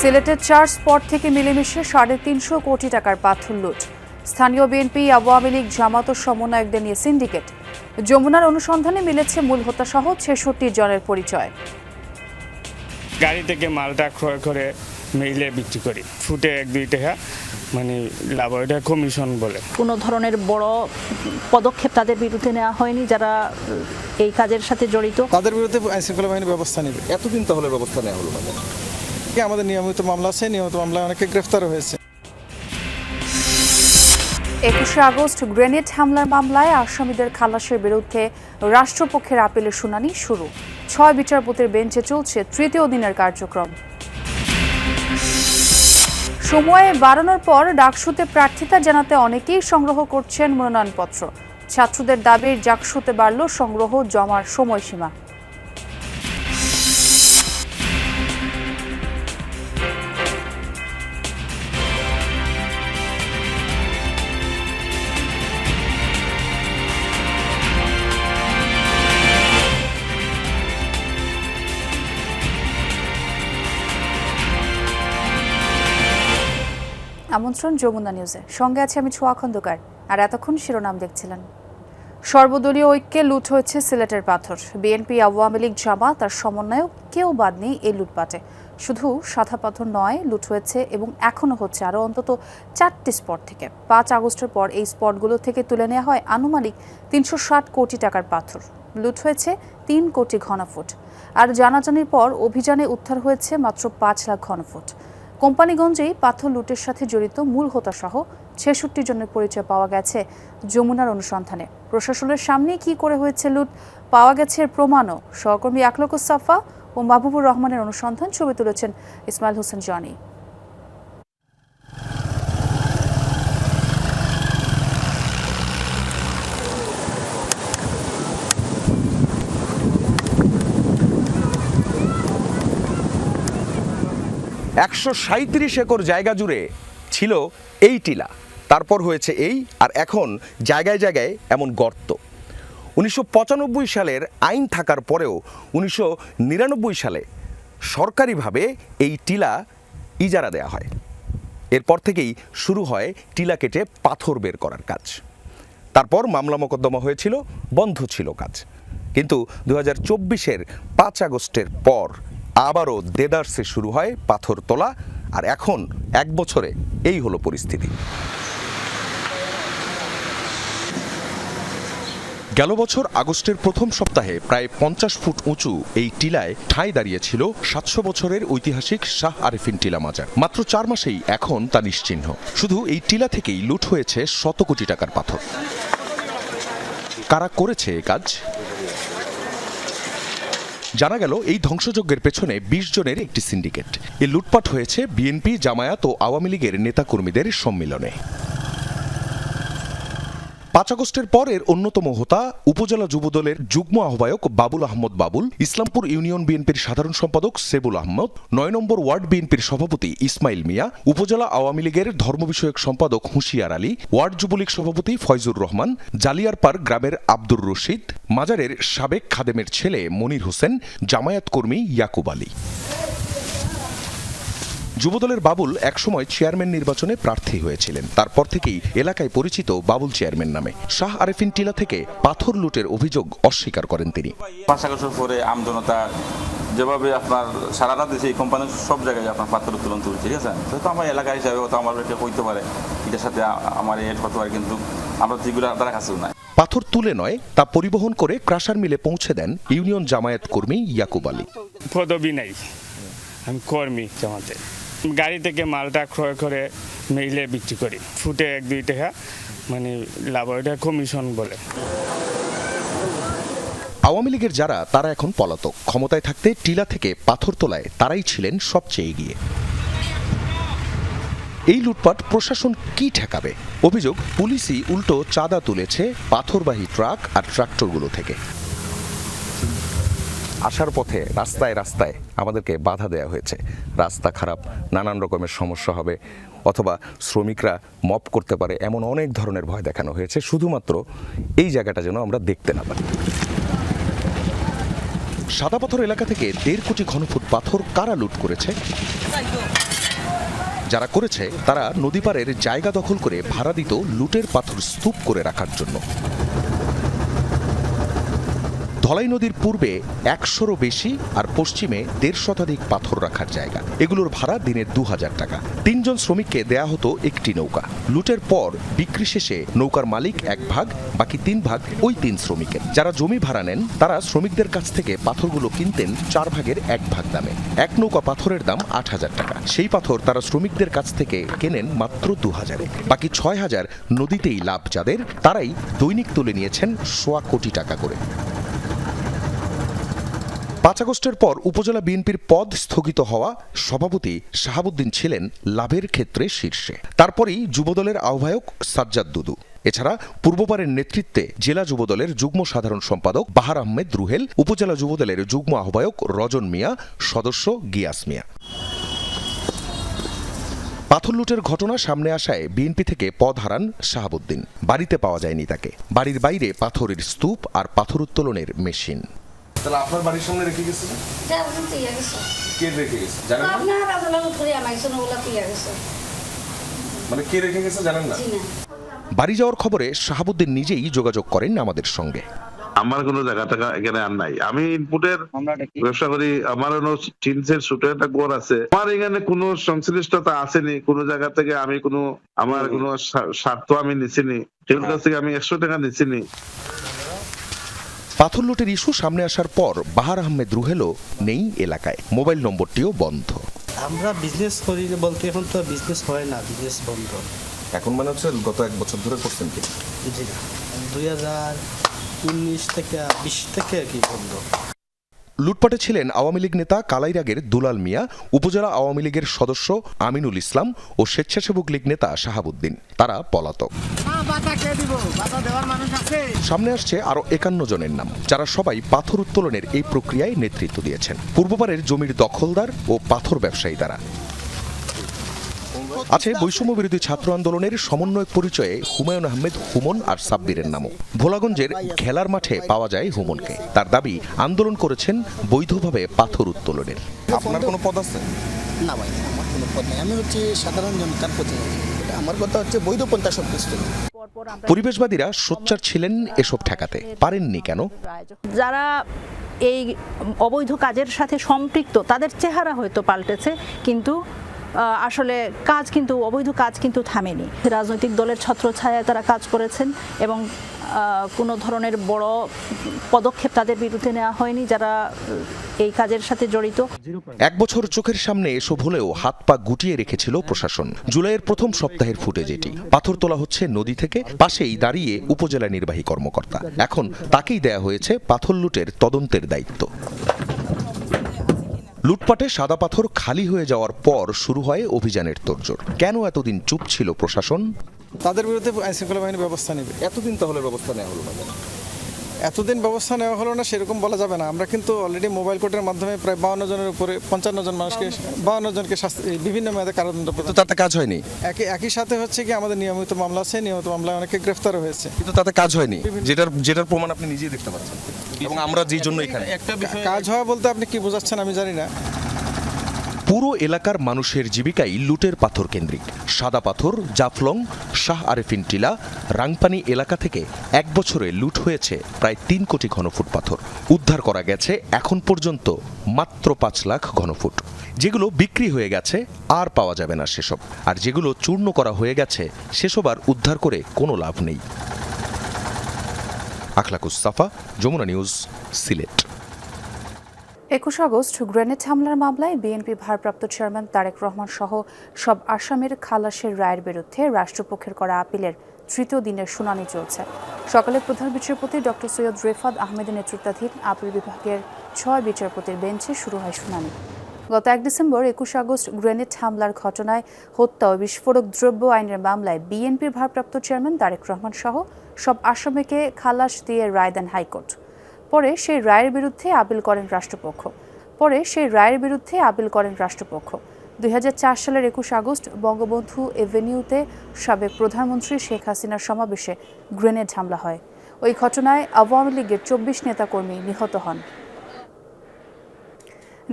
সিলেটের চার স্পট থেকে মিলেমিশে সাড়ে তিনশো কোটি টাকার পাথর লুট। স্থানীয় বিএনপি আওয়ামী লীগ জামাত ও সমন্বয়কদের নিয়ে সিন্ডিকেট। যমুনার অনুসন্ধানে মিলেছে মূল হত্যাসহ ছেষট্টি জনের পরিচয়। গাড়ি থেকে মালটা ক্রয় করে মিলে বিক্রি করি। ফুটে এক দুই টাকা মানে লাভ এটা কমিশন বলে। কোনো ধরনের বড় পদক্ষেপ তাদের বিরুদ্ধে নেওয়া হয়নি যারা এই কাজের সাথে জড়িত? তাদের বিরুদ্ধে আইন শৃঙ্খলা বাহিনী ব্যবস্থা নেবে। এতদিন তাহলে ব্যবস্থা নেওয়া হলো না। আমাদের নিয়মিত মামলা আছে? নিয়মিত মামলায় অনেকে গ্রেফতার হয়েছে। একুশে আগস্ট গ্রেনেড হামলার মামলায় আসামিদের খালাসের বিরুদ্ধে রাষ্ট্রপক্ষের আপিলের শুনানি শুরু। ছয় বিচারপতির বেঞ্চে চলছে তৃতীয় দিনের কার্যক্রম। সময়ে বাড়ানোর পর ডাকসুতে প্রার্থিতা জানাতে অনেকেই সংগ্রহ করছেন মনোনয়নপত্র। ছাত্রদের দাবির ডাকসুতে বাড়ল সংগ্রহ জমার সময়সীমা। আমন্ত্রণ যমুনা নিউজে। সঙ্গে আছে আমি ছোয়া খন্দকার, আর এতক্ষণ শিরোনাম দেখছিলেন। সর্বদলীয় ঐক্যে লুট হয়েছে সিলেটের পাথর। বিএনপি আওয়ামী লীগ জামাত আর সমন্বয়ক কেউ বাদ নেই এই লুটপাটে। শুধু সাদা পাথর নয়, লুট হয়েছে এবং এখনও হচ্ছে আরও অন্তত চারটি স্পট থেকে। পাঁচ আগস্টের পর এই স্পটগুলো থেকে তুলে নেওয়া হয় আনুমানিক তিনশো ষাট কোটি টাকার পাথর। লুট হয়েছে তিন কোটি ঘনফুট। আর জানাজানির পর অভিযানে উদ্ধার হয়েছে মাত্র পাঁচ লাখ ঘনফুট। কোম্পানিগঞ্জেই পাথর লুটের সাথে জড়িত মূল হোতাসহ ছেষট্টি জনের পরিচয় পাওয়া গেছে যমুনার অনুসন্ধানে। প্রশাসনের সামনেই কি করে হয়েছে লুট? পাওয়া গেছে এর প্রমাণও। সহকর্মী আকলক সাফা ও মাহবুবুর রহমানের অনুসন্ধান ছবি তুলেছেন ইসমাইল হোসেন জনি। একশো সাঁত্রিশ একর জায়গা জুড়ে ছিল এই টিলা। তারপর হয়েছে এই আর এখন জায়গায় জায়গায় এমন গর্ত। উনিশশো পঁচানব্বই সালের আইন থাকার পরেও উনিশশো নিরানব্বই সালে সরকারিভাবে এই টিলা ইজারা দেওয়া হয়। এরপর থেকেই শুরু হয় টিলা কেটে পাথর বের করার কাজ। তারপর মামলা মোকদ্দমা হয়েছিল, বন্ধ ছিল কাজ। কিন্তু দু হাজার চব্বিশের পাঁচ আগস্টের পর আবারও দেদার্সে শুরু হয় পাথর তোলা, আর এখন এক বছরে এই হলো পরিস্থিতি। গেল বছর আগস্টের প্রথম সপ্তাহে প্রায় পঞ্চাশ ফুট উঁচু এই টিলায় ঠাঁই দাঁড়িয়েছিল সাতশো বছরের ঐতিহাসিক শাহ আরেফিন টিলা মাজার। মাত্র চার মাসেই এখন তা নিশ্চিহ্ন। শুধু এই টিলা থেকেই লুট হয়েছে শত কোটি টাকার পাথর। কারা করেছে এ কাজ? জানা গেল, এই ধ্বংসযজ্ঞের পেছনে বিশ জনের একটি সিন্ডিকেট। এ লুটপাট হয়েছে বিএনপি, জামায়াত ও আওয়ামী লীগের নেতাকর্মীদের সম্মিলনে। পাঁচ আগস্টের পরের অন্যতম হোতা উপজেলা যুবদলের যুগ্ম আহ্বায়ক বাবুল আহমদ বাবুল, ইসলামপুর ইউনিয়ন বিএনপির সাধারণ সম্পাদক সেবুল আহমদ, নয় নম্বর ওয়ার্ড বিএনপির সভাপতি ইসমাইল মিয়া, উপজেলা আওয়ামী লীগের ধর্ম বিষয়ক সম্পাদক হুঁশিয়ার আলী, ওয়ার্ড যুবলীগ সভাপতি ফয়জুর রহমান জালিয়ারপাড় গ্রামের আব্দুর রশিদ, মাজারের সাবেক খাদেমের ছেলে মনির হোসেন জামায়াত কর্মী ইয়াকুব আলী। যুবদলের বাবুল একসময় চেয়ারম্যান নির্বাচনে প্রার্থী হয়েছিলেন। তারপর থেকেই এলাকায় পরিচিত বাবুল চেয়ারম্যান নামে। শাহ আরেফিন টিলা থেকে পাথর লুটের অভিযোগ অস্বীকার করেন তিনি। পাঁচ আগস্টের পরে আমজনতা যেভাবে আপনার সারাটা দেশে এই কোম্পানি সব জায়গায় আপনার পাথর উত্তোলন তুলছে ঠিক আছে? তো আমার এলাকা হিসাবে তো আমার এটা হইতে পারে। এটার সাথে আমার এড হতে পারে কিন্তু আমরা যেগুলো তারা কাছেও নাই। পাথর তুলে নয় তা পরিবহন করে ক্রাশার মিলে পৌঁছে দেন ইউনিয়ন জামায়াত কর্মী ইয়াকুব আলী। পদবি নাই। আমি কর্মী জামাতে। গাড়ি থেকে মালটা ক্রয় করে মেইলে বিক্রি করি। ফুটে এক দুই টাকা মানে লাভ। এটা কমিশন বলে। আওয়ামী লীগের যারা, তারা এখন পলাতক। ক্ষমতায় থাকতে টিলা থেকে পাথর তোলায় তারাই ছিলেন সবচেয়ে এগিয়ে। এই লুটপাট প্রশাসন কি ঠেকাবে? অভিযোগ, পুলিশই উল্টো চাঁদা তুলেছে পাথরবাহী ট্রাক আর ট্রাক্টরগুলো থেকে। আসার পথে রাস্তায় রাস্তায় আমাদেরকে বাধা দেওয়া হয়েছে। রাস্তা খারাপ, নানান রকমের সমস্যা হবে, অথবা শ্রমিকরা মপ করতে পারে এমন অনেক ধরনের ভয় দেখানো হয়েছে, শুধুমাত্র এই জায়গাটা যেন আমরা দেখতে না পারি সাদা পাথর এলাকা থেকে দেড় কোটি ঘনফুট পাথর কারা লুট করেছে? যারা করেছে, তারা নদীপাড়ের জায়গা দখল করে ভাড়া দিত লুটের পাথর স্তূপ করে রাখার জন্য। ধলাই নদীর পূর্বে একশোরও বেশি আর পশ্চিমে দেড় শতাধিক পাথর রাখার জায়গা। এগুলোর ভাড়া দিনের দু হাজার টাকা। তিনজন শ্রমিককে দেয়া হতো একটি নৌকা। লুটের পর বিক্রি শেষে নৌকার মালিক এক ভাগ, বাকি তিন ভাগ ওই তিন শ্রমিকের। যারা জমি ভাড়া নেন, তারা শ্রমিকদের কাছ থেকে পাথরগুলো কিনতেন চার ভাগের এক ভাগ দামে। এক নৌকা পাথরের দাম আট হাজার টাকা। সেই পাথর তারা শ্রমিকদের কাছ থেকে কেনেন মাত্র দু হাজারে। বাকি ছয় হাজার নদীতেই লাভ যাদের, তারাই দৈনিক তুলে নিয়েছেন সোয়া কোটি টাকা করে। পাঁচ আগস্টের পর উপজেলা বিএনপির পদ স্থগিত হওয়া সভাপতি শাহাবুদ্দিন ছিলেন লাভের ক্ষেত্রে শীর্ষে। তারপরেই যুবদলের আহ্বায়ক সাজ্জাদ দুদু। এছাড়া পূর্বপারের নেতৃত্বে জেলা যুবদলের যুগ্ম সাধারণ সম্পাদক বাহার আহমেদ রুহেল, উপজেলা যুবদলের যুগ্ম আহ্বায়ক রজন মিয়া, সদস্য গিয়াস মিয়া। পাথর লুটের ঘটনা সামনে আসায় বিএনপি থেকে পদ হারান শাহাবুদ্দিন। বাড়িতে পাওয়া যায়নি তাকে। বাড়ির বাইরে পাথরের স্তূপ আর পাথর উত্তোলনের মেশিন। তাহলে আপনার বাড়ির সামনে রেখে গেছে? যাব তুইয়া গেছে কে রেখে গেছে? জানেন না? আপনার আদালত করে আনাইছেন ওগুলা তুইয়া গেছে মানে কে রেখে গেছে জানেন না? বাড়ি যাওয়ার খবরে শাহাবুদ্দিন নিজেই যোগাযোগ করেন আমাদের সঙ্গে। আমার কোনো জায়গা টাকা এখানে আর নাই। আমি ইনপুটের ব্যবসা করি আমার চিনসের সুটের একটা গোর আছে। আমার এখানে কোনো সংশ্লিষ্টতা আসেনি কোনো জায়গা থেকে আমি কোনো আমার কোনো স্বার্থ আমি নিছিনি। কেউ কাছ থেকে আমি একশো টাকা নিছিনি। পাথর লুটের ইস্যু সামনে আসার পর বাহার আহমেদ রুহেলো নেই এলাকায়। মোবাইল নম্বরটিও বন্ধ। আমরা বিজনেস করি বলতে এখন তো বিজনেস হয় না বিজনেস বন্ধ। এখন মানে হচ্ছে গত এক বছর ধরে করছেন কি? জি না দুই হাজার উনিশ থেকে বিশ থেকে আর কি বন্ধ। লুটপাটে ছিলেন আওয়ামী লীগ নেতা কালাইরাগের দুলাল মিয়া উপজেলা আওয়ামী লীগের সদস্য আমিনুল ইসলাম ও স্বেচ্ছাসেবক লীগ নেতা শাহাবুদ্দিন। তারা পলাতক। সামনে আসছে আরও একান্ন জনের নাম যারা সবাই পাথর উত্তোলনের এই প্রক্রিয়ায় নেতৃত্ব দিয়েছেন। পূর্বপারের জমির দখলদার ও পাথর ব্যবসায়ী তারা। আছে বৈষম্য বিরোধী ছাত্র আন্দোলনের সমন্বয়ক পরিচয়ে হুমায়ুন আহমেদ হুমন আর সাব্বিরের নামও। ভোলাগঞ্জের খেলার মাঠে পাওয়া যায় হুমনকে। তার দাবি আন্দোলন করেছেন বৈধভাবে পাথর উত্তোলনের। আপনার কোনো পদ আছে? না ভাই আমার কোনো পদ নেই। আমি হচ্ছে সাধারণ জনতার প্রতিনিধি। আমার কথা হচ্ছে বৈধ পন্থা সব কিছু পরিবেশবাদীরা সোচ্চার ছিলেন এসব ঠেকাতে। পারেননি কেন? যারা এই অবৈধ কাজের সাথে সম্পৃক্ত তাদের চেহারা হয়তো পাল্টেছে কিন্তু আসলে কাজ কিন্তু, অবৈধ কাজ কিন্তু থামেনি। রাজনৈতিক দলের ছত্রছায়ায় তারা কাজ করেছেন এবং কোনো ধরনের বড় পদক্ষেপ তাদের বিরুদ্ধে নেওয়া হয়নি যারা এই কাজের সাথে জড়িত। এক বছর চোখের সামনে এসব হলেও হাত পা গুটিয়ে রেখেছিল প্রশাসন। জুলাইয়ের প্রথম সপ্তাহের ফুটেজ এটি পাথর তোলা হচ্ছে নদী থেকে, পাশেই দাঁড়িয়ে উপজেলা নির্বাহী কর্মকর্তা। এখন তাকেই দেয়া হয়েছে পাথর লুটের তদন্তের দায়িত্ব। লুটপাটে সাদা পাথর খালি হয়ে যাওয়ার পর শুরু হয় অভিযানের তোড়জোড়। কেন এতদিন চুপ ছিল প্রশাসন? তাদের বিরুদ্ধে আইনশৃঙ্খলা বাহিনী ব্যবস্থা নেবে। এতদিন তাহলে ব্যবস্থা নেওয়া হলো? এতদিন ব্যবস্থা নেওয়া হলো না সেরকম বলা যাবে না। আমরা কিন্তু অলরেডি মোবাইল কোর্টের মাধ্যমে প্রায় বাউন্ন জনের উপরে পঞ্চান্ন জন মানুষকে বাউন্ন জনকে শাস্তি বিভিন্ন মেয়াদে কারাদণ্ড কিন্তু প্রদান তাতে কাজ হয়নি? একই একই সাথে হচ্ছে কি আমাদের নিয়মিত মামলা আছে নিয়মিত মামলায় অনেকে গ্রেফতার হয়েছে। কিন্তু তাতে কাজ হয়নি। যেটার যেটার প্রমাণ আপনি নিজেই দেখতে পাচ্ছেন। এবং আমরা যেই জন্য এখানে একটা কাজ হওয়া বলতে আপনি কি বোঝাচ্ছেন আমি জানি না। পুরো এলাকার মানুষের জীবিকাই লুটের পাথর কেন্দ্রিক। সাদা পাথর, জাফলং, শাহ আরেফিন টিলা, রাংপানি এলাকা থেকে এক বছরে লুট হয়েছে প্রায় তিন কোটি ঘনফুট পাথর। উদ্ধার করা গেছে এখন পর্যন্ত মাত্র পাঁচ লাখ ঘনফুট। যেগুলো বিক্রি হয়ে গেছে, আর পাওয়া যাবে না সেসব। আর যেগুলো চূর্ণ করা হয়ে গেছে, সেসব আর উদ্ধার করে কোনো লাভ নেই। আখলাকুস সাফা, যমুনা নিউজ, সিলেট। একুশ আগস্ট গ্রেনেড হামলার মামলায় বিএনপি ভারপ্রাপ্ত চেয়ারম্যান তারেক রহমান সহ সব আসামির খালাসের রায়ের বিরুদ্ধে রাষ্ট্রপক্ষের করা আপিলের তৃতীয় দিনের শুনানি চলছে। সকালে প্রধান বিচারপতি ডক্টর সৈয়দ রেফাত আহমেদের নেতৃত্বাধীন আপিল বিভাগের ছয় বিচারপতির বেঞ্চে শুরু হয় শুনানি। গত এক ডিসেম্বর একুশ আগস্ট গ্রেনেড হামলার ঘটনায় হত্যা ও বিস্ফোরক দ্রব্য আইনের মামলায় বিএনপির ভারপ্রাপ্ত চেয়ারম্যান তারেক রহমান সহ সব আসামিকে খালাস দিয়ে রায় দেন হাইকোর্ট। পরে সেই রায়ের বিরুদ্ধে আপিল করেন রাষ্ট্রপক্ষ। পরে সেই রায়ের বিরুদ্ধে আপিল করেন রাষ্ট্রপক্ষ। দুই হাজার চার সালের একুশ আগস্ট বঙ্গবন্ধু এভিনিউতে সাবেক প্রধানমন্ত্রী শেখ হাসিনার সমাবেশে গ্রেনেড হামলা হয়। ওই ঘটনায় আওয়ামী লীগের চব্বিশ নেতাকর্মী নিহত হন।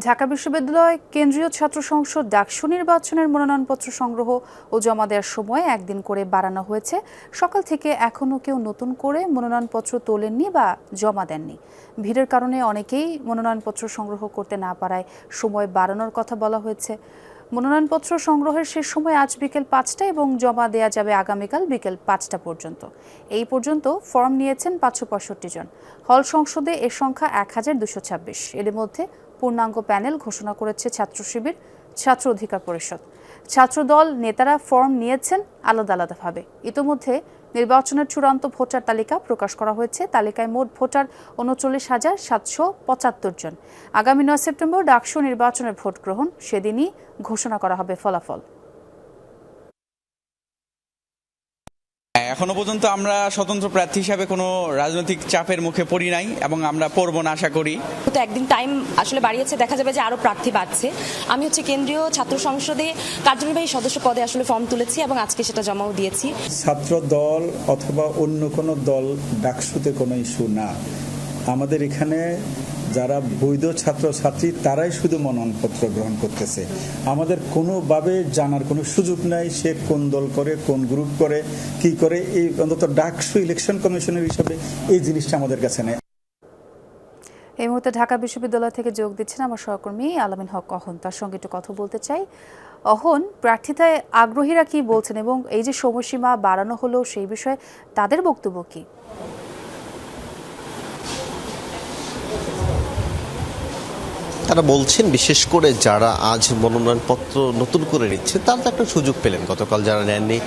ঢাকা বিশ্ববিদ্যালয় কেন্দ্রীয় ছাত্র সংসদ ডাকসু নির্বাচনের মনোনয়নপত্র সংগ্রহ ও জমা দেওয়ার সময় একদিন করে বাড়ানো হয়েছে। সকাল থেকে এখনও কেউ নতুন করে মনোনয়নপত্র তোলেননি বা জমা দেননি। ভিড়ের কারণে অনেকেই মনোনয়নপত্র সংগ্রহ করতে না পারায় সময় বাড়ানোর কথা বলা হয়েছে। মনোনয়নপত্র সংগ্রহের শেষ সময় আজ বিকেল পাঁচটা এবং জমা দেওয়া যাবে আগামীকাল বিকেল পাঁচটা পর্যন্ত। এই পর্যন্ত ফর্ম নিয়েছেন পাঁচশো পঁয়ষট্টি জন। হল সংসদে এর সংখ্যা এক হাজার দুশো ছাব্বিশ। এর মধ্যে পূর্ণাঙ্গ প্যানেল ঘোষণা করেছে ছাত্র শিবির, ছাত্র অধিকার পরিষদ। ছাত্রদল নেতারা ফর্ম নিয়েছেন আলাদা আলাদাভাবে। ইতোমধ্যে নির্বাচনের চূড়ান্ত ভোটার তালিকা প্রকাশ করা হয়েছে। তালিকায় মোট ভোটার উনচল্লিশ হাজার সাতশো পঁচাত্তর জন। আগামী নয় সেপ্টেম্বর ডাকসু নির্বাচনের ভোট গ্রহণ। সেদিনই ঘোষণা করা হবে ফলাফল। এখনও পর্যন্ত আমরা স্বতন্ত্র প্রার্থী হিসাবে কোনো রাজনৈতিক চাপের মুখে পড়ি নাই এবং আমরা পড়ব না আশা করি। তো একদিন টাইম আসলে বাড়িয়েছে দেখা যাবে যে আরও প্রার্থী বাড়ছে। আমি হচ্ছে কেন্দ্রীয় ছাত্র সংসদে কার্যনির্বাহী সদস্য পদে আসলে ফর্ম তুলেছি এবং আজকে সেটা জমাও দিয়েছি। ছাত্র দল অথবা অন্য কোনো দল ডাকসুতে কোনো ইস্যু না। আমাদের এখানে যারা বৈধ ছাত্রছাত্রী, তারাই শুধু মনোনয়নপত্র গ্রহণ করতেছে। আমাদের কোনোভাবে জানার কোনো সুযোগ নাই সে কোন দল করে, কোন গ্রুপ করে, কি করে। এই অন্তত ডাকসু ইলেকশন কমিশনের হিসাবে এই জিনিসটা আমাদের কাছে নেই। এই মুহূর্তে ঢাকা বিশ্ববিদ্যালয় থেকে যোগ দিচ্ছেন আমার সহকর্মী আলামিন হক অহন। তার সঙ্গে একটু কথা বলতে চাই। অহন, প্রার্থিতায় আগ্রহীরা কি বলছেন এবং এই যে সময়সীমা বাড়ানো হলো সেই বিষয়ে তাদের বক্তব্য কি? তারা বলছেন, বিশেষ করে যারা আজ মনোনয়নপত্র নতুন করে নিচ্ছে, তারা তো একটা সুযোগ পেলেন। গতকাল যারা নেননি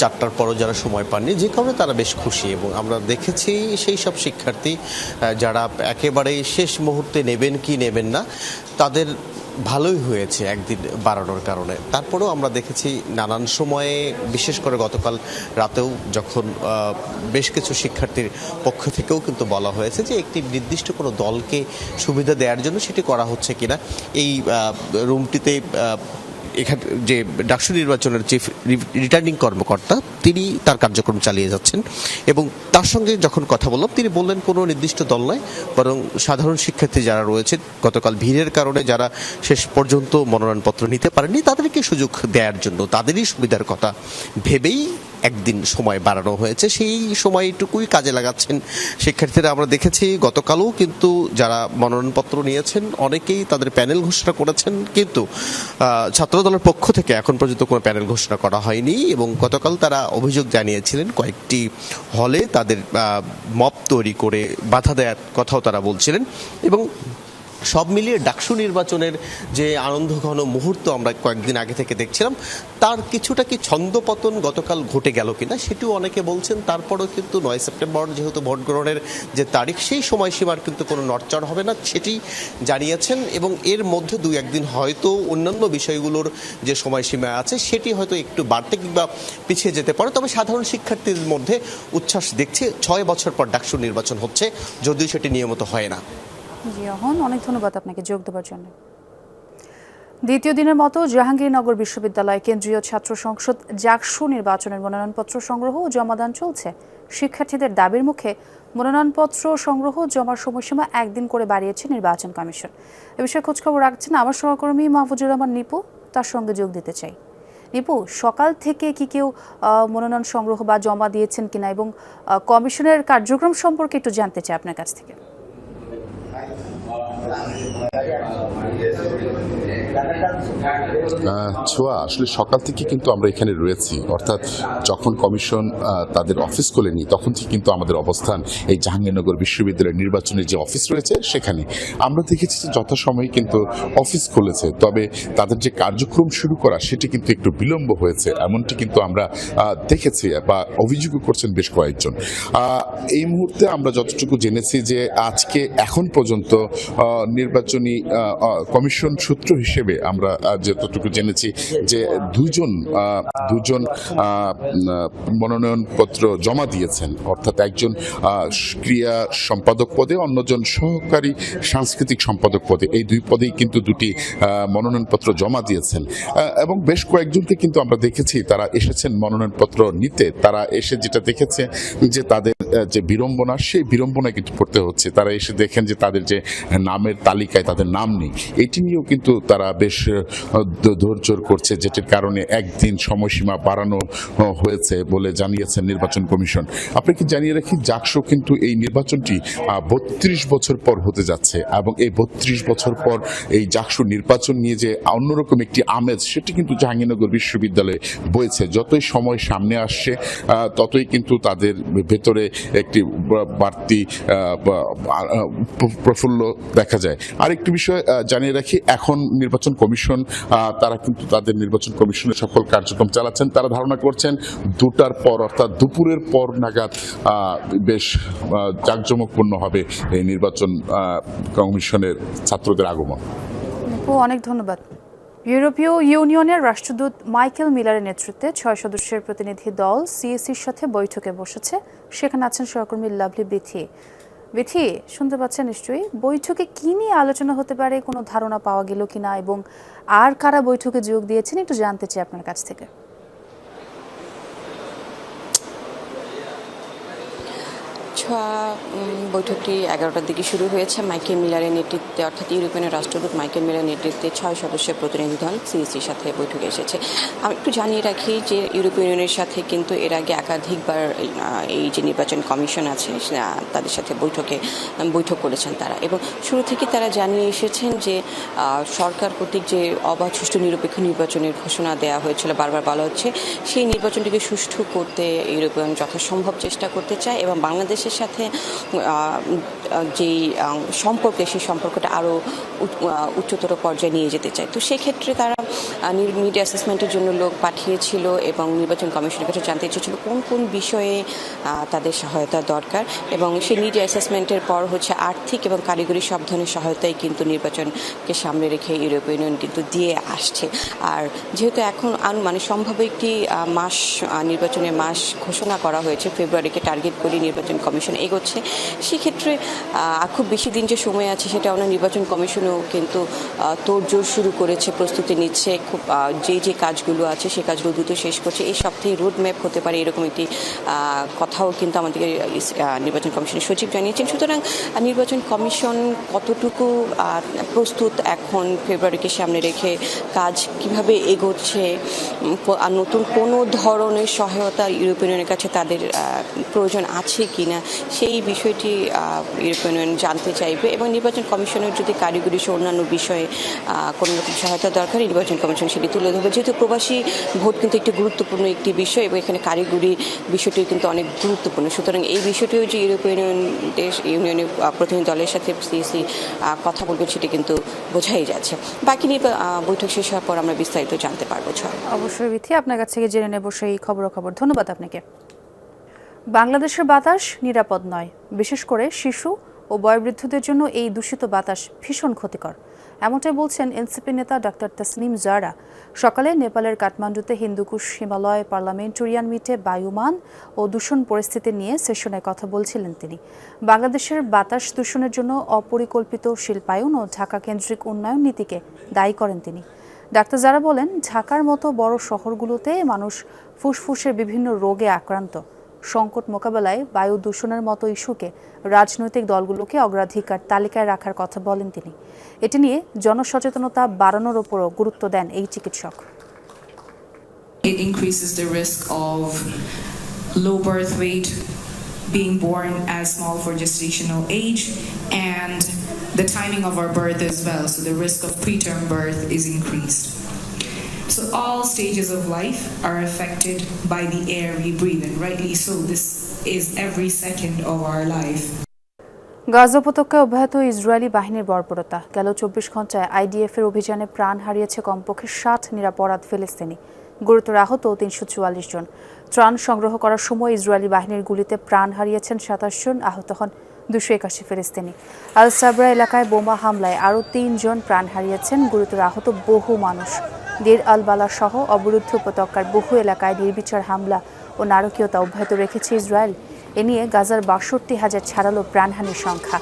চারটার পরও যারা সময় পাননি, যে কারণে তারা বেশ খুশি। এবং আমরা দেখেছি সেই সব শিক্ষার্থী যারা একেবারে শেষ মুহূর্তে নেবেন কি নেবেন না, তাদের ভালোই হয়েছে একদিন বাড়ানোর কারণে। তারপরেও আমরা দেখেছি নানান সময়ে, বিশেষ করে গতকাল রাতেও যখন বেশ কিছু শিক্ষার্থীর পক্ষ থেকেও কিন্তু বলা হয়েছে যে একটি নির্দিষ্ট কোনো দলকে সুবিধা দেওয়ার জন্য সেটি করা হচ্ছে কিনা। এই রুমটিতে এখানে যে ডাকসু নির্বাচনের চিফ রিটার্নিং কর্মকর্তা, তিনি তার কার্যক্রম চালিয়ে যাচ্ছেন এবং তার সঙ্গে যখন কথা বললাম, তিনি বললেন কোনো নির্দিষ্ট দল নয়, বরং সাধারণ শিক্ষার্থী যারা রয়েছে, গতকাল ভিড়ের কারণে যারা শেষ পর্যন্ত মনোনয়নপত্র নিতে পারেননি, তাদেরকে সুযোগ দেওয়ার জন্য, তাদেরই সুবিধার কথা ভেবেই একদিন সময় বাড়ানো হয়েছে সেই সময়টুকুই কাজে লাগাচ্ছেন শিক্ষার্থীরা। আমরা দেখেছি গতকালও কিন্তু যারা মনোনয়নপত্র নিয়েছেন অনেকেই তাদের প্যানেল ঘোষণা করেছেন কিন্তু আহ, ছাত্রদলের পক্ষ থেকে এখন পর্যন্ত কোনো প্যানেল ঘোষণা করা হয়নি এবং গতকাল তারা অভিযোগ জানিয়েছিলেন কয়েকটি হলে তাদের মপ তৈরি করে বাধা দেওয়ার কথাও তারা বলছিলেন এবং সব মিলিয়ে ডাকসু নির্বাচনের যে আনন্দ ঘন মুহূর্ত আমরা কয়েকদিন আগে থেকে দেখছিলাম, তার কিছুটা কি ছন্দপতন গতকাল ঘটে গেল কিনা সেটিও অনেকে বলছেন, তারপরেও কিন্তু নয় সেপ্টেম্বর যেহেতু ভোট গ্রহণের যে তারিখ, সেই সময়সীমার কিন্তু কোনো নড়চড় হবে না সেটি জানিয়েছেন এবং এর মধ্যে দুই একদিন হয়তো অন্যান্য বিষয়গুলোর যে সময়সীমা আছে সেটি হয়তো একটু বাড়তে কিংবা পিছিয়ে যেতে পারে। তবে সাধারণ শিক্ষার্থীদের মধ্যে উচ্ছ্বাস দেখছে, ছয় বছর পর ডাকসু নির্বাচন হচ্ছে, যদিও সেটি নিয়মিত হয় না। জি অহন অনেক ধন্যবাদ আপনাকে যোগ দেওয়ার জন্য। দ্বিতীয় দিনের মতো জাহাঙ্গীরনগর বিশ্ববিদ্যালয় কেন্দ্রীয় ছাত্র সংসদ জাকসু নির্বাচনের মনোনয়নপত্র সংগ্রহ ও জমাদান চলছে। শিক্ষার্থীদের দাবির মুখে মনোনয়নপত্র সংগ্রহ জমার সময়সীমা একদিন করে বাড়িয়েছে নির্বাচন কমিশন। এ বিষয়ে খোঁজখবর রাখছেন আমার সহকর্মী মাহফুজুর রহমান নিপু, তার সঙ্গে যোগ দিতে চাই। নিপু, সকাল থেকে কি কেউ মনোনয়ন সংগ্রহ বা জমা দিয়েছেন কিনা এবং কমিশনের কার্যক্রম সম্পর্কে একটু জানতে চাই আপনার কাছ থেকে। చేస్తున్నాం ছোঁয়া। আসলে সকাল থেকে কিন্তু আমরা এখানে রয়েছি। অর্থাৎ যখন কমিশন তাদের অফিস খোলেনি তখন থেকে কিন্তু আমাদের অবস্থান এই জাহাঙ্গীরনগর বিশ্ববিদ্যালয়ের নির্বাচনের যে অফিস রয়েছে, সেখানে। আমরা দেখেছি যে যথাসময়ে কিন্তু অফিস খুলেছে। তবে তাদের যে কার্যক্রম শুরু করা, সেটি কিন্তু একটু বিলম্ব হয়েছে। এমনটি কিন্তু আমরা দেখেছি বা অভিযোগও করছেন বেশ কয়েকজন। এই মুহূর্তে আমরা যতটুকু জেনেছি যে আজকে, এখন পর্যন্ত নির্বাচনী কমিশন সূত্র হিসেবে হিসেবে আমরা যতটুকু জেনেছি যে দুজন দুজন মনোনয়নপত্র জমা দিয়েছেন। অর্থাৎ একজন ক্রিয়া সম্পাদক পদে, অন্যজন সহকারী সাংস্কৃতিক সম্পাদক পদে। এই দুই পদেই কিন্তু দুটি মনোনয়নপত্র জমা দিয়েছেন। এবং বেশ কয়েকজনকে কিন্তু আমরা দেখেছি, তারা এসেছেন মনোনয়নপত্র নিতে। তারা এসে যেটা দেখেছে যে তাদের যে বিড়ম্বনা, সেই বিড়ম্বনায় কিন্তু পড়তে হচ্ছে। তারা এসে দেখেন যে তাদের যে নামের তালিকায় তাদের নাম নেই। এটি নিয়েও কিন্তু তারা বেশ ধৈর্যর করছে, যেটির কারণে একদিন সময়সীমা বাড়ানো হয়েছে বলে জানিয়েছেন নির্বাচন কমিশন। আপনাকে জানিয়ে রাখি, জাকসু কিন্তু এই নির্বাচনটি বত্রিশ বছর পর হতে যাচ্ছে এবং এই বত্রিশ বছর পর এই জাকসু নির্বাচন নিয়ে যে অন্যরকম একটি আমেজ, সেটি কিন্তু জাহাঙ্গীরনগর বিশ্ববিদ্যালয়ে বইছে। যতই সময় সামনে আসছে ততই কিন্তু তাদের ভেতরে একটি বাড়তি প্রফুল্ল দেখা যায়। আরেকটি বিষয় জানিয়ে রাখি, এখন নির্বাচন কমিশন তারা কিন্তু তাদের নির্বাচন কমিশনের সকল কার্যক্রম চালাচ্ছেন। তারা ধারণা করছেন দুটার পর, অর্থাৎ দুপুরের পর নাগাদ বেশ জাঁকজমকপূর্ণ হবে এই নির্বাচন কমিশনের ছাত্রদের আগমন। অনেক ধন্যবাদ। ইউরোপীয় ইউনিয়নের রাষ্ট্রদূত মাইকেল মিলারের নেতৃত্বে ছয় সদস্যের প্রতিনিধি দল সিএসির সাথে বৈঠকে বসেছে। সেখানে আছেন সহকর্মী লাভলি বিথি বিথি, শুনতে পাচ্ছেন নিশ্চয়ই, বৈঠকে কি নিয়ে আলোচনা হতে পারে? কোনো ধারণা পাওয়া গেল কিনা? এবং আর কারা বৈঠকে যোগ দিয়েছেন? একটু জানতে চাই আপনার কাছ থেকে। ছোঁয়া বৈঠকটি এগারোটার দিকে শুরু হয়েছে। মাইকেল মিলারের নেতৃত্বে, অর্থাৎ ইউরোপিয়ানের রাষ্ট্রদূত মাইকেল মিলারের নেতৃত্বে ছয় সদস্যের প্রতিনিধি দল সিএসির সাথে বৈঠকে এসেছে। আমি একটু জানিয়ে রাখি যে ইউরোপীয় ইউনিয়নের সাথে কিন্তু এর আগে একাধিকবার এই যে নির্বাচন কমিশন আছে তাদের সাথে বৈঠকে, বৈঠক করেছেন তারা। এবং শুরু থেকে তারা জানিয়ে এসেছেন যে সরকার কর্তৃক যে অবাধ, সুষ্ঠু, নিরপেক্ষ নির্বাচনের ঘোষণা দেওয়া হয়েছিল, বারবার বলা হচ্ছে, সেই নির্বাচনটিকে সুষ্ঠু করতে ইউরোপিয়ান যথাসম্ভব চেষ্টা করতে চায় এবং বাংলাদেশের সাথে যেই সম্পর্কে, সেই সম্পর্কটা আরও উচ্চতর পর্যায়ে নিয়ে যেতে চায়। তো সেক্ষেত্রে তারা মিডিয়া অ্যাসেসমেন্টের জন্য লোক পাঠিয়েছিল এবং নির্বাচন কমিশনের কাছে জানতে চেয়েছিল কোন কোন বিষয়ে তাদের সহায়তা দরকার। এবং সেই মিডিয়া অ্যাসেসমেন্টের পর হচ্ছে আর্থিক এবং কারিগরি সব ধরনের সহায়তাই কিন্তু নির্বাচনকে সামনে রেখে ইউরোপীয় ইউনিয়ন কিন্তু দিয়ে আসছে। আর যেহেতু এখন আন- মানে সম্ভাব্য একটি মাস নির্বাচনের মাস ঘোষণা করা হয়েছে, ফেব্রুয়ারিকে টার্গেট করে নির্বাচন কমিশন এগোচ্ছে, সেক্ষেত্রে খুব বেশি দিন যে সময় আছে সেটা আমরা নির্বাচন কমিশনও কিন্তু তোড়জোড় শুরু করেছে, প্রস্তুতি নিচ্ছে, খুব যে যে কাজগুলো আছে সে কাজগুলো দ্রুত শেষ করছে। এই সপ্তাহে রোড ম্যাপ হতে পারে এরকম একটি কথাও কিন্তু আমাদেরকে নির্বাচন কমিশনের সচিব জানিয়েছেন। সুতরাং নির্বাচন কমিশন কতটুকু প্রস্তুত এখন ফেব্রুয়ারিকে সামনে রেখে কাজ কীভাবে এগোচ্ছে নতুন কোনো ধরনের সহায়তা ইউরোপিয়ান ইউনিয়নের কাছে তাদের প্রয়োজন আছে কিনা সেই বিষয়টি ইউরোপিয়ান জানতে চাইবে এবং নির্বাচন কমিশনের যদি কারিগরি সহ অন্যান্য বিষয়ে কোনো রকম সহায়তা দরকার নির্বাচন কমিশন সেটি তুলে ধরবে। যেহেতু প্রবাসী ভোট কিন্তু একটি গুরুত্বপূর্ণ একটি বিষয় এবং এখানে কারিগরি বিষয়টি কিন্তু অনেক গুরুত্বপূর্ণ। সুতরাং এই বিষয়টিও যে ইউরোপিয়ান ইউনিয়ন দেশ ইউনিয়নের প্রতিনিধি দলের সাথে সিএসি কথা বলবে সেটি কিন্তু বোঝাই যাচ্ছে। বাকি আহ, বৈঠক শেষ হওয়ার পর আমরা বিস্তারিত জানতে পারব অবশ্যই বিথি আপনার কাছ থেকে জেনে নেব সেই খবর খবর ধন্যবাদ আপনাকে। বাংলাদেশের বাতাস নিরাপদ নয়। বিশেষ করে শিশু ও বয়োবৃদ্ধদের জন্য এই দূষিত বাতাস ভীষণ ক্ষতিকর। এমনটাই বলছেন এনসিপি নেতা ডাক্তার তসলিম জারা। সকালে নেপালের কাঠমান্ডুতে হিন্দুকুশ হিমালয় পার্লামেন্টেরিয়ান মিটে বায়ুমান ও দূষণ পরিস্থিতি নিয়ে সেশনে কথা বলছিলেন তিনি। বাংলাদেশের বাতাস দূষণের জন্য অপরিকল্পিত শিল্পায়ন ও ঢাকা কেন্দ্রিক উন্নয়ন নীতিকে দায়ী করেন তিনি। ডাক্তার যারা বলেন, ঢাকার মতো বড় শহরগুলোতে মানুষ ফুসফুসের বিভিন্ন রোগে আক্রান্ত। সংকট মোকাবেলায় বায়ু দূষণের মতো ইস্যুকে রাজনৈতিক দলগুলোকে অগ্রাধিকার তালিকায় রাখার কথা বলেন তিনি এটি নিয়ে জনসচেতনতা বাড়ানোর ওপরও গুরুত্ব দেন এই চিকিৎসক It increases the risk of low birth weight, being born as small for gestational age, and the timing of our birth as well. So the risk of preterm birth is increased. So all stages of life are affected by the air we breathe, and rightly so. This is every second of our life. Gaza উপত্যকায় অব্যাহত Israeli বাহিনীর বর্বরতা। গেল চব্বিশ ঘন্টায় IDF এর অভিযানে প্রাণ হারিয়েছে কমপক্ষে ষাট নিরাপরাধ ফিলিস্তিনি। গুরুতর আহত তিনশো চুয়াল্লিশ জন। ত্রাণ সংগ্রহ করার সময় ইসরায়েলি বাহিনীর গুলিতে প্রাণ হারিয়েছেন সাতাশ জন আহত হন দুশো একাশি ফিলিস্তিনি। আল সাবরা এলাকায় বোমা হামলায় আরও তিনজন প্রাণ হারিয়েছেন। গুরুতর আহত বহু মানুষ। দের আলবালা সহ অবরুদ্ধ উপত্যকার বহু এলাকায় নির্বিচার হামলা ও নারকীয়তা অব্যাহত রেখেছে ইসরায়েল। এ নিয়ে গাজার বাষট্টি হাজার ছাড়ালো প্রাণহানির সংখ্যা।